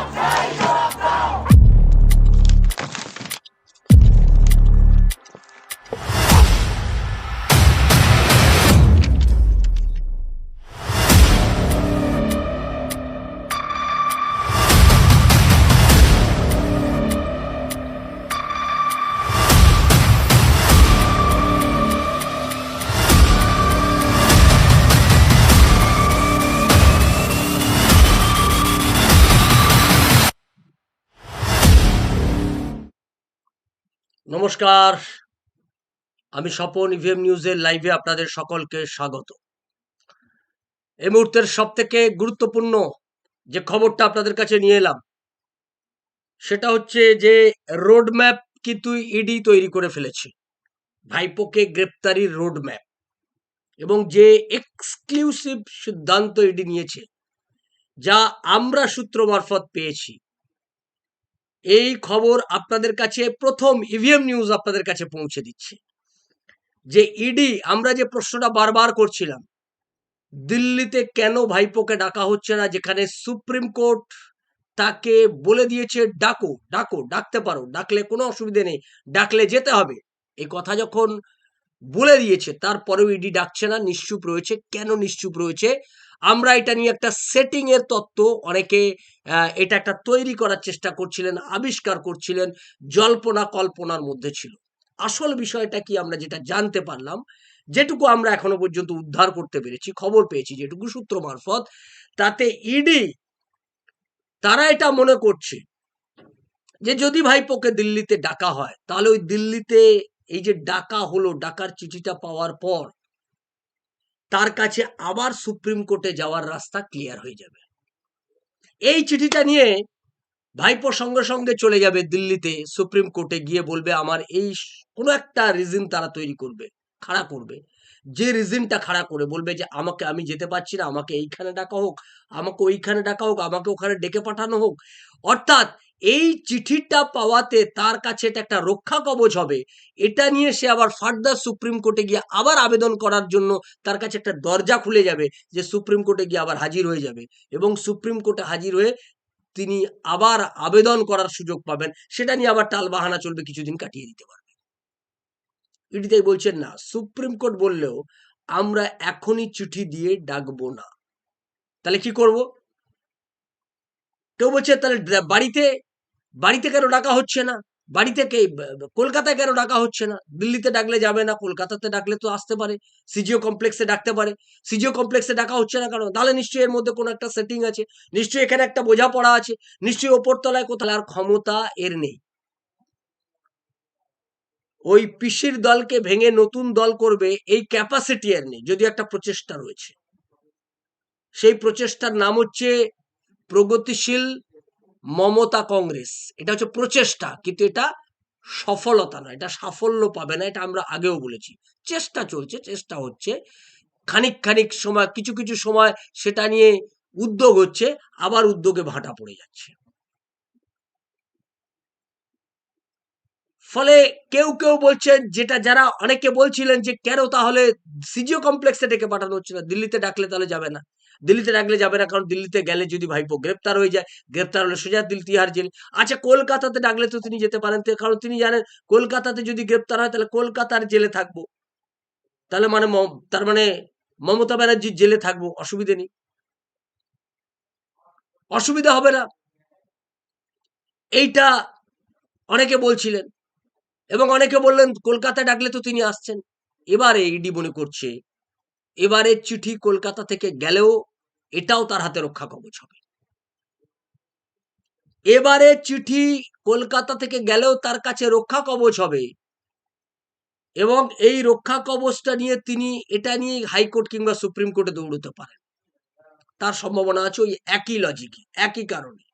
Watch out! নমস্কার। আমি Swapan EVM নিউজের লাইভে আপনাদের সকলকে স্বাগত। এই মুহূর্তের সব থেকে গুরুত্বপূর্ণ যে খবরটা আপনাদের কাছে নিয়ে এলাম, সেটা হচ্ছে যে রোড ম্যাপ কিন্তু ইডি তৈরি করে ফেলেছে। ভাইপোকে গ্রেপ্তারির রোড ম্যাপ এবং যে এক্সক্লুসিভ সিদ্ধান্ত ইডি নিয়েছে, যা আমরা সূত্র মারফত পেয়েছি। এই খবর আপনাদের কাছে প্রথম ইভিএম নিউজ আপনাদের কাছে পৌঁছে দিচ্ছে। যে ইডি আমরা যে প্রশ্নটা বারবার করছিলাম, দিল্লিতে কেন ভাইপোকে ডাকা হচ্ছে না, যেখানে সুপ্রিম কোর্ট তাকে বলে দিয়েছে, ডাকো ডাকো, ডাকতে পারো, ডাকলে কোনো অসুবিধে নেই, ডাকলে যেতে হবে। এই কথা যখন বলে দিয়েছে, তারপরেও ইডি ডাকছে না, নিশ্চুপ রয়েছে। কেন নিশ্চুপ রয়েছে? আমরা এটা নিয়ে একটা সেটিং এর তত্ত্ব, অনেকে এটা একটা তৈরি করার চেষ্টা করছিলেন, আবিষ্কার করছিলেন, জল্পনা কল্পনার মধ্যে ছিল। আসল বিষয়টা কি আমরা যেটা জানতে পারলাম, যেটুকু আমরা এখনও পর্যন্ত উদ্ধার করতে পেরেছি, খবর পেয়েছি যেটুকু সূত্র মারফত, তাতে ইডি তারা এটা মনে করছে যে যদি ভাইপোকে দিল্লিতে ডাকা হয়, তাহলে ওই দিল্লিতে এই যে ডাকা হলো, ডাকার চিঠিটা পাওয়ার পর তার কাছে আবার সুপ্রিম কোর্টে যাওয়ার রাস্তা ক্লিয়ার হয়ে যাবে। এই চিঠিটা নিয়ে ভাইপো সঙ্গে সঙ্গে চলে যাবে দিল্লিতে সুপ্রিম কোর্টে গিয়ে বলবে, আমার এই কোনো একটা রিজন তারা তৈরি করবে, খাড়া করবে। যে রিজনটা খাড়া করে বলবে যে, আমাকে আমি যেতে পারছি না, আমাকে এইখানে ডাকা হোক, আমাকে ওইখানে ডাকা হোক, আমাকে ওখানে ডেকে পাঠানো হোক। অর্থাৎ এই চিঠিটা পাওয়াতে তার কাছে এটা একটা রক্ষা কবচ হবে। এটা নিয়ে সে আবার ফার্দার সুপ্রিম কোর্টে গিয়ে আবার আবেদন করার জন্য তার কাছে একটা দরজা খুলে যাবে যে সুপ্রিম কোর্টে গিয়ে আবার হাজির হয়ে যাবে এবং সুপ্রিম কোর্টে হাজির হয়ে তিনি আবার আবেদন করার সুযোগ পাবেন। সেটা নিয়ে আবার টাল বাহানা চলবে, কিছুদিন কাটিয়ে দিতে পারবে। ইডি তাই বলছেন, না, সুপ্রিম কোর্ট বললেও আমরা এখনই চিঠি দিয়ে ডাকবো না। তাহলে কি করব? কেউ বলছে, তাহলে বাড়িতে বাড়িতে কেন ডাকা হচ্ছে না বাড়ি থেকে কলকাতায় কেন ডাকা হচ্ছে না, দিল্লিতে ডাকলে যাবে না, কলকাতাতে ডাকলে তো আসতে পারে, সিজিও কমপ্লেক্সে ডাকতে পারে, সিজিও কমপ্লেক্সে ডাকা হচ্ছে না কারণ, তাহলে নিশ্চয়ই এর মধ্যে কোনো একটা সেটিং আছে, নিশ্চয়ই এখানে একটা বোঝাপড়া আছে, নিশ্চয়ই ওপর তলায় কোথাও, আর ক্ষমতা এর নেই। ওই পিসির দলকে ভেঙে নতুন দল করবে, এই ক্যাপাসিটি এর নেই যদি একটা প্রচেষ্টা রয়েছে। সেই প্রচেষ্টার নাম হচ্ছে প্রগতিশীল মমতা কংগ্রেস। এটা হচ্ছে প্রচেষ্টা, কিন্তু এটা সফলতা নয়, এটা সাফল্য পাবে না, এটা আমরা আগেও বলেছি। চেষ্টা চলছে, চেষ্টা হচ্ছে। খানিক খানিক সময়, কিছু কিছু সময় সেটা নিয়ে উদ্যোগ হচ্ছে, আবার উদ্যোগে ভাটা পড়ে যাচ্ছে। ফলে কেউ কেউ বলছেন, যেটা যারা অনেকে বলছিলেন যে, কেন তাহলে সিজিও কমপ্লেক্সে ডেকে পাঠানো হচ্ছে না? দিল্লিতে ডাকলে তাহলে যাবে না। দিল্লিতে ডাকলে যাবে না, কারণ দিল্লিতে গেলে যদি ভাইপো গ্রেপ্তার হয়ে যায়, গ্রেপ্তার হলে সোজা দিল তিহার জেল। আচ্ছা কলকাতাতে ডাকলে তো তিনি যেতে পারেন কারণ তিনি জানেন কলকাতাতে যদি গ্রেপ্তার হয়, তাহলে কলকাতার জেলে থাকব। তাহলে মানে তার মানে মমতা ব্যানার্জির জেলে থাকব, অসুবিধে নেই। অসুবিধা হবে না। এইটা অনেকে বলছিলেন, এবং অনেকে বললেন কলকাতায় ডাকলে তো তিনি আসছেন। এবারে ইডি মনে করছে, এবারে চিঠি কলকাতা থেকে গেলেও এটাও তার হাতে রক্ষা কবচ হবে। এবারে চিঠি কলকাতা থেকে গেলেও তার কাছে রক্ষা কবচ হবে এবং এই রক্ষা কবচটা নিয়ে তিনি, এটা নিয়ে হাইকোর্ট কিংবা সুপ্রিম কোর্টে দৌড়তে পারেন। তার সম্ভাবনা আছে ওই একই লজিকে একই কারণে।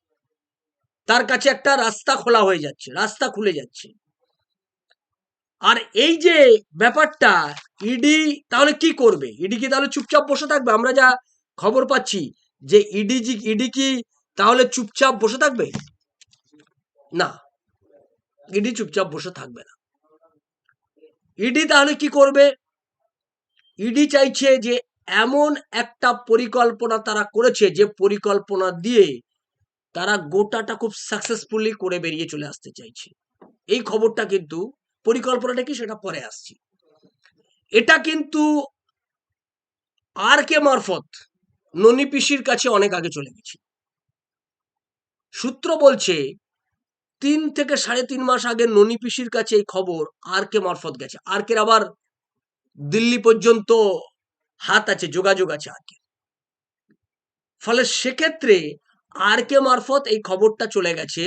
তার কাছে একটা রাস্তা খোলা হয়ে যাচ্ছে, রাস্তা খুলে যাচ্ছে। আর এই যে ব্যাপারটা, ইডি তাহলে কি করবে? ইডি কি তাহলে চুপচাপ বসে থাকবে? আমরা যা খবর পাচ্ছি যে ইডি ইডি কি তাহলে চুপচাপ বসে থাকবে? না, ইডি চুপচাপ বসে থাকবে না। ইডি তাহলে কি করবে? ইডি চাইছে যে এমন একটা পরিকল্পনা তারা করেছে, যে পরিকল্পনা দিয়ে তারা গোটাটা খুব সাকসেসফুলি করে বেরিয়ে চলে আসতে চাইছে। এই খবরটা কিন্তু, পরিকল্পনাটা কি সেটা পরে আসছি। এটা কিন্তু আর কে মারফত ননি পিসির কাছে অনেক আগে চলে গেছে। সূত্র বলছে, তিন থেকে সাড়ে তিন মাস আগে ননি পিসির কাছে এই খবর আর কে মারফত গেছে। আর কে আবার দিল্লি পর্যন্ত হাত আছে, যোগাযোগ আছে আর কে। ফলে সেক্ষেত্রে আর কে মারফত এই খবরটা চলে গেছে,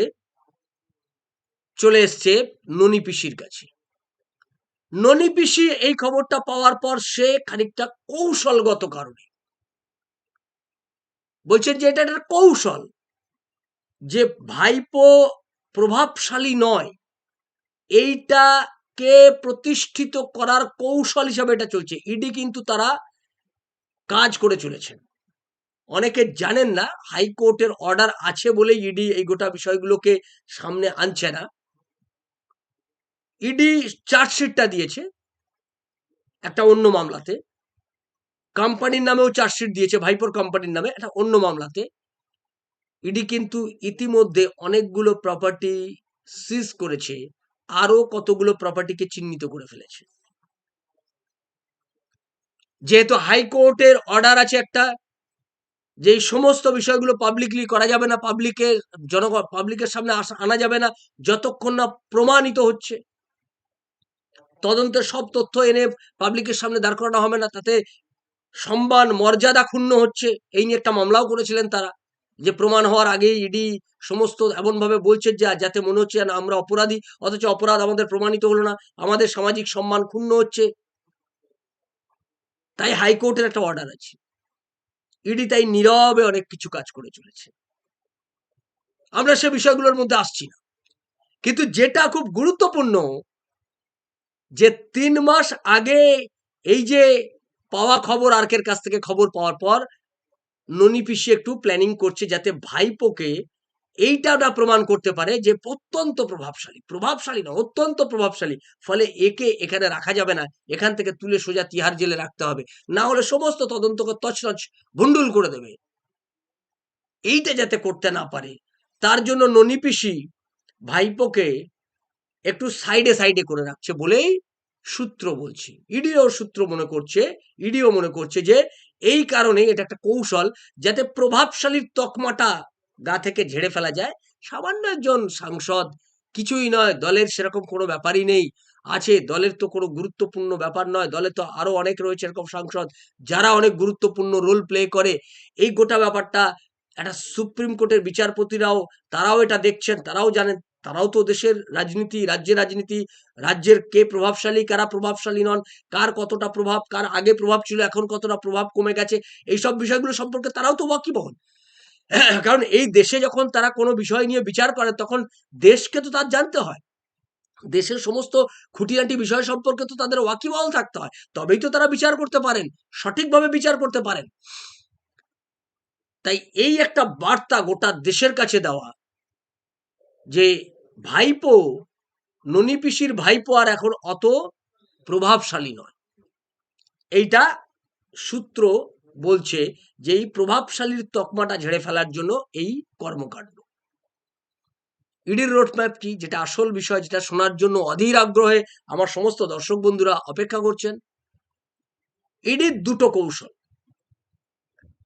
চলে এসছে ননি পিসির কাছে। ননি পিসি এই খবরটা পাওয়ার পর সে খানিকটা কৌশলগত কারণে বলছেন যে এটা একটা কৌশল, যে ভাইপো প্রভাবশালী নয়। এইটাকে প্রতিষ্ঠিত করার কৌশল হিসাবে এটা চলছে। ইডি কিন্তু তারা কাজ করে চলেছেন অনেকে জানেন না, হাইকোর্টের অর্ডার আছে বলে ইডি এই গোটা বিষয়গুলোকে সামনে আনছে না। ইডি চার্জশিটটা দিয়েছে একটা অন্য মামলাতে। কোম্পানির নামেও চার্জশিট দিয়েছে ভাইপোর কোম্পানির নামে একটা অন্য মামলাতে। ইডি কিন্তু ইতিমধ্যে অনেকগুলো প্রপার্টি সিজ করেছে আরও কতগুলো প্রপার্টিকে চিহ্নিত করে ফেলেছে। যেহেতু হাইকোর্টের অর্ডার আছে একটা যে সমস্ত বিষয়গুলো পাবলিকলি করা যাবে না পাবলিকের জনগণ পাবলিকের সামনে আনা যাবে না, যতক্ষণ না প্রমাণিত হচ্ছে তদন্তের সব তথ্য এনে পাবলিকের সামনে দাঁড় করানো হবে না, তাতে সম্মান, মর্যাদা ক্ষুণ্ণ হচ্ছে। এই নিয়ে একটা মামলাও করেছিলেন তারা। যে প্রমাণ হওয়ার আগেই ইডি সমস্ত এমনভাবে বলছে যে, যাতে মনে হচ্ছে না আমরা অপরাধী, অথচ অপরাধ আমাদের প্রমাণিত হলো না। আমাদের সামাজিক সম্মান ক্ষুণ্ণ হচ্ছে। তাই হাইকোর্টের একটা অর্ডার আছে। ইডি তাই নীরবে অনেক কিছু কাজ করে চলেছে। আমরা সে বিষয়গুলোর মধ্যে আসছি না। কিন্তু যেটা খুব গুরুত্বপূর্ণ যে, তিন মাস আগে এই যে পাওয়া খবর আর্কের কাছ থেকে খবর পাওয়ার পর ননি পিসি একটু প্ল্যানিং করছে যাতে ভাইপোকে এইটা ওটা প্রমাণ করতে পারে যে অত্যন্ত প্রভাবশালী প্রভাবশালী না, অত্যন্ত প্রভাবশালী। ফলে একে এখানে রাখা যাবে না, এখান থেকে তুলে সোজা তিহার জেলে রাখতে হবে। না হলে সমস্ত তদন্তকে তছনছ ভুন্ডুল করে দেবে। এইটা যাতে করতে না পারে, তার জন্য ননি পিসি ভাইপোকে একটু সাইডে সাইডে করে রাখছে বলেই সূত্র বলছি। ইডিও সূত্র মনে করছে, ইডিও মনে করছে যে এই কারণে এটা একটা কৌশল যাতে প্রভাবশালীর তকমাটা গা থেকে ঝেড়ে ফেলা যায়। সামান্য একজন সাংসদ কিছুই নয়, দলের সেরকম কোনো ব্যাপারই নেই, আছে, দলের তো কোনো গুরুত্বপূর্ণ ব্যাপার নয়, দলে তো আরও অনেক রয়েছে এরকম সাংসদ যারা অনেক গুরুত্বপূর্ণ রোল প্লে করে। এই গোটা ব্যাপারটা একটা সুপ্রিম কোর্টের বিচারপতিরাও, তারাও এটা দেখছেন, তারাও জানেন তারাও তো দেশের রাজনীতি, রাজ্যের রাজনীতি, রাজ্যের কে প্রভাবশালী, কারা প্রভাবশালী নন, কার কতটা প্রভাব, কার আগে প্রভাব ছিল, এখন কতটা প্রভাব কমে গেছে, এইসব বিষয়গুলো সম্পর্কে তারাও তো ওয়াকিবহল। কারণ এই দেশে যখন তারা কোনো বিষয় নিয়ে বিচার করে, তখন দেশকে তো তার জানতে হয়। দেশের সমস্ত খুঁটিনাটি বিষয় সম্পর্কে তো তাদের ওয়াকিবহল থাকতে হয়। তবেই তো তারা বিচার করতে পারেন, সঠিকভাবে বিচার করতে পারেন। তাই এই একটা বার্তা গোটা দেশের কাছে দেওয়া যে ভাইপো ননি পিসির ভাইপো আর এখন অত প্রভাবশালী নয়। এইটা সূত্র বলছে যে এই প্রভাবশালীর তকমাটা ঝেড়ে ফেলার জন্য এই কর্মকাণ্ড। ইডির রোডম্যাপ কি, যেটা আসল বিষয়, যেটা শোনার জন্য অধীর আগ্রহে আমার সমস্ত দর্শক বন্ধুরা অপেক্ষা করছেন? ইডির দুটো কৌশল।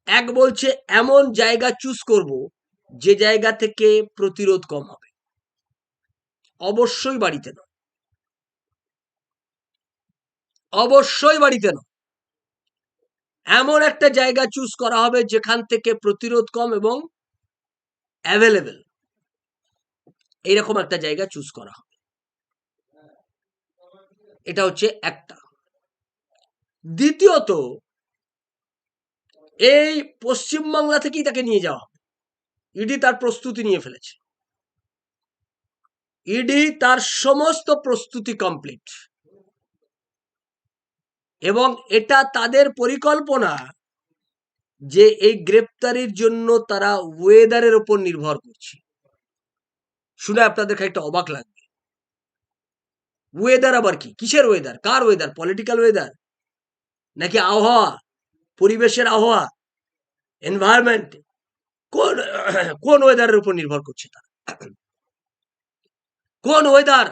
এক বলছে, এমন জায়গা চুজ করব যে জায়গা থেকে প্রতিরোধ কম হবে। অবশ্যই বাড়িতে নয়। অবশ্যই বাড়িতে নয়। এমন একটা জায়গা চুজ করা হবে যেখান থেকে প্রতিরোধ কম এবং অ্যাভেলেবেল এইরকম একটা জায়গা চুজ করা হবে। এটা হচ্ছে একটা। দ্বিতীয়ত, এই পশ্চিমবাংলা থেকেই তাকে নিয়ে যাওয়া হবে। ইডি তার প্রস্তুতি নিয়ে ফেলেছে। ইডি তার সমস্ত প্রস্তুতি কমপ্লিট এবং এটা তাদের পরিকল্পনা যে এই গ্রেপ্তারির জন্য তারা ওয়েদারের উপর নির্ভর করছে। শুনে আপনাদের একটা অবাক লাগবে। ওয়েদার আবার কি? কিসের ওয়েদার কার ওয়েদার পলিটিক্যাল ওয়েদার নাকি আবহাওয়া? পরিবেশের আবহাওয়া? এনভায়রনমেন্ট কোন কোন ওয়েদারের উপর নির্ভর করছে তারা? কোন ওয়েদার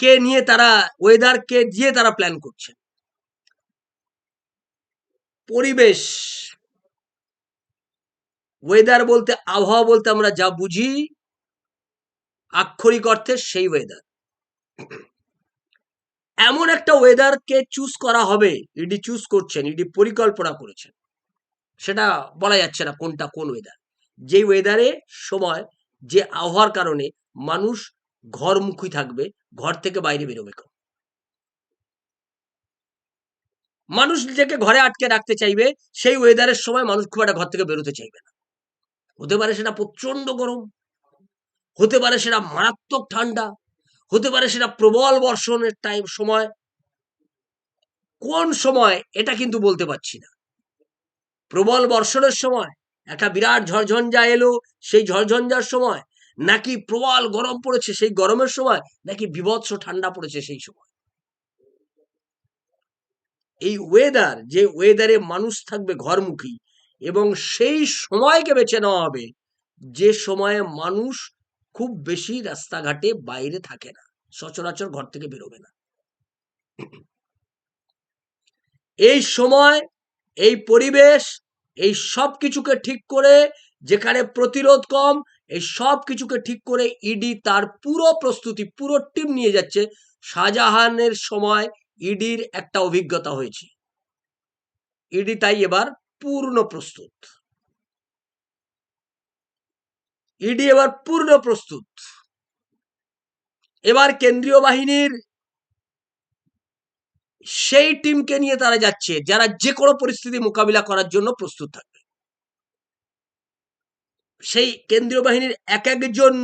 কে নিয়ে তারা ওয়েদার কে দিয়ে তারা প্ল্যান করছে? পরিবেশ ওয়েদার বলতে, আবহাওয়া বলতে আমরা যা বুঝি, আক্ষরিক অর্থে সেই ওয়েদার এমন একটা ওয়েদারকে চুজ করা হবে ইডি চুজ করছেন ইডি পরিকল্পনা করেছেন, সেটা বলা যাচ্ছে না কোনটা কোন ওয়েদার যেই ওয়েদারে সময় যে আবহাওয়ার কারণে মানুষ ঘরমুখী থাকবে, ঘর থেকে বাইরে বেরোবে কম মানুষ নিজেকে ঘরে আটকে রাখতে চাইবে, সেই ওয়েদারের সময় মানুষ খুব একটা ঘর থেকে বেরোতে চাইবে না। হতে পারে সেটা প্রচণ্ড গরম, হতে পারে সেটা মারাত্মক ঠান্ডা, হতে পারে সেটা প্রবল বর্ষণের টাইম সময়। কোন সময়, এটা কিন্তু বলতে পারছি না। প্রবল বর্ষণের সময় একটা বিরাট ঝড়ঝঞ্ঝা এলো, সেই ঝড়ঝঞ্ঝার সময় নাকি প্রবল গরম পড়েছে, সেই গরমের সময় নাকি বিভৎস ঠান্ডা পড়েছে সেই সময়। এই ওয়েদার যে ওয়েদারে মানুষ থাকবে ঘরমুখী এবং সেই সময়কে বেছে নেওয়া হবে, যে সময়ে মানুষ খুব বেশি রাস্তাঘাটে বাইরে থাকে না, সচরাচর ঘর থেকে বেরোবে না। এই সময়, এই পরিবেশ এই সব কিছুকে ঠিক করে যেখানে প্রতিরোধ কম, এই সব কিছুকে ঠিক করে ইডি তার পুরো প্রস্তুতি, পুরো টিম নিয়ে যাচ্ছে। শাহজাহানের সময় ইডির একটা অভিজ্ঞতা হয়েছে। ইডি তাই এবার পূর্ণ প্রস্তুত। ইডি এবার পূর্ণ প্রস্তুত। এবার কেন্দ্রীয় বাহিনীর সেই টিমকে নিয়ে তারা যাচ্ছে, যারা যে কোনো পরিস্থিতি মোকাবিলা করার জন্য প্রস্তুত থাকবে। সেই কেন্দ্রীয় বাহিনীর এক একজন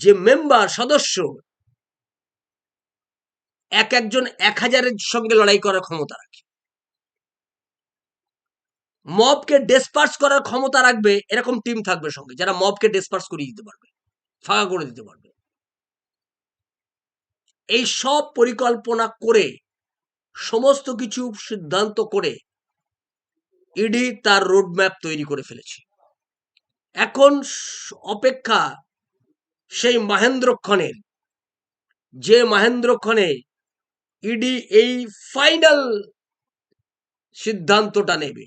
যে মেম্বার সদস্য, এক একজন এক হাজারের সঙ্গে লড়াই করার ক্ষমতা রাখে। মবকে ডেসপার্স করার ক্ষমতা রাখবে, এরকম টিম থাকবে সঙ্গে, যারা মবকে ডেসপার্স করিয়ে দিতে পারবে, ফাঁকা করে দিতে পারবে। এই সব পরিকল্পনা করে, সমস্ত কিছু সিদ্ধান্ত করে, ইডি তার রোডম্যাপ তৈরি করে ফেলেছে। এখন অপেক্ষা সেই মহেন্দ্রক্ষণের যে মহেন্দ্রক্ষণে ইডি এই ফাইনাল সিদ্ধান্তটা নেবে,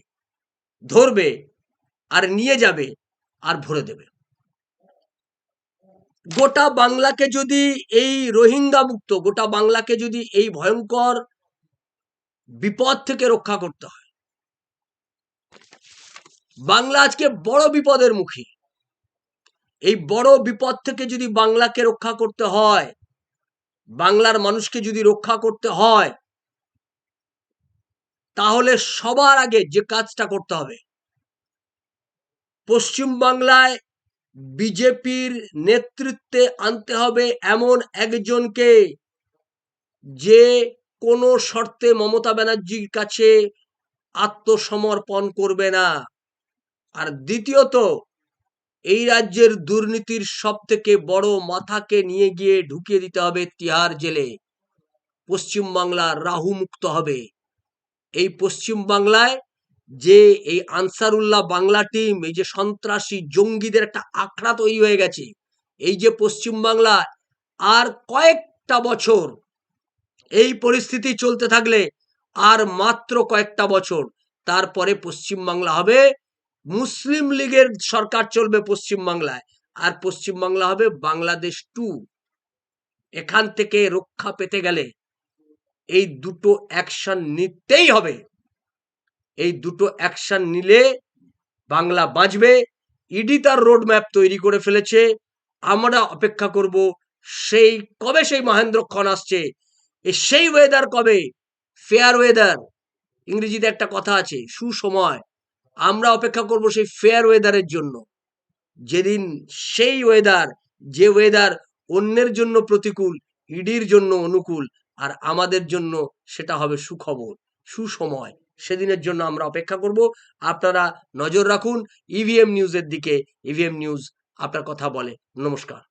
ধরবে, আর নিয়ে যাবে, আর ভরে দেবে। গোটা বাংলাকে যদি এই রোহিঙ্গা মুক্ত, গোটা বাংলাকে যদি এই ভয়ঙ্কর বিপদ থেকে রক্ষা করতে হয়। বাংলা আজকে বড় বিপদের মুখী। এই বড় বিপদ থেকে যদি বাংলাকে রক্ষা করতে হয়, বাংলার মানুষকে যদি রক্ষা করতে হয়, তাহলে সবার আগে যে কাজটা করতে হবে, পশ্চিম বাংলায় বিজেপির নেতৃত্বে আনতে হবে এমন একজনকে যে কোনো শর্তে মমতা ব্যানার্জির কাছে আত্মসমর্পণ করবে না। আর দ্বিতীয়ত, এই রাজ্যের দুর্নীতির সব থেকে বড় মাথাকে নিয়ে গিয়ে ঢুকিয়ে দিতে হবে তিহার জেলে। পশ্চিম বাংলা রাহু মুক্ত হবে। এই পশ্চিম বাংলায় যে এই আনসারুল্লাহ বাংলা টিম এই যে সন্ত্রাসী জঙ্গিদের একটা আখড়া তৈরি হয়ে গেছে, এই যে পশ্চিম বাংলা, আর কয়েকটা বছর এই পরিস্থিতি চলতে থাকলে আর মাত্র কয়েকটা বছর তারপরে পশ্চিম বাংলা হবে, মুসলিম লীগের সরকার চলবে পশ্চিম বাংলায়, আর পশ্চিম বাংলা হবে বাংলাদেশ টু এখান থেকে রক্ষা পেতে গেলে এই দুটো অ্যাকশন নিতেই হবে। এই দুটো অ্যাকশন নিলে বাংলা বাঁচবে ইডি তার রোড ম্যাপ তৈরি করে ফেলেছে। আমরা অপেক্ষা করব সেই কবে সেই মহেন্দ্রক্ষণ আসছে? সেই ওয়েদার কবে? ফেয়ার ওয়েদার ইংরেজিতে একটা কথা আছে, সুসময়। আমরা অপেক্ষা করব সেই ফেয়ার ওয়েদারের জন্য। যেদিন সেই ওয়েদার যে ওয়েদার অন্যের জন্য প্রতিকূল ইডির জন্য অনুকূল, আর আমাদের জন্য সেটা হবে সুখবর, সুসময়। সেদিনের জন্য আমরা অপেক্ষা করব। আপনারা নজর রাখুন ইভিএম নিউজের দিকে ইভিএম নিউজ আপনার কথা বলে। নমস্কার।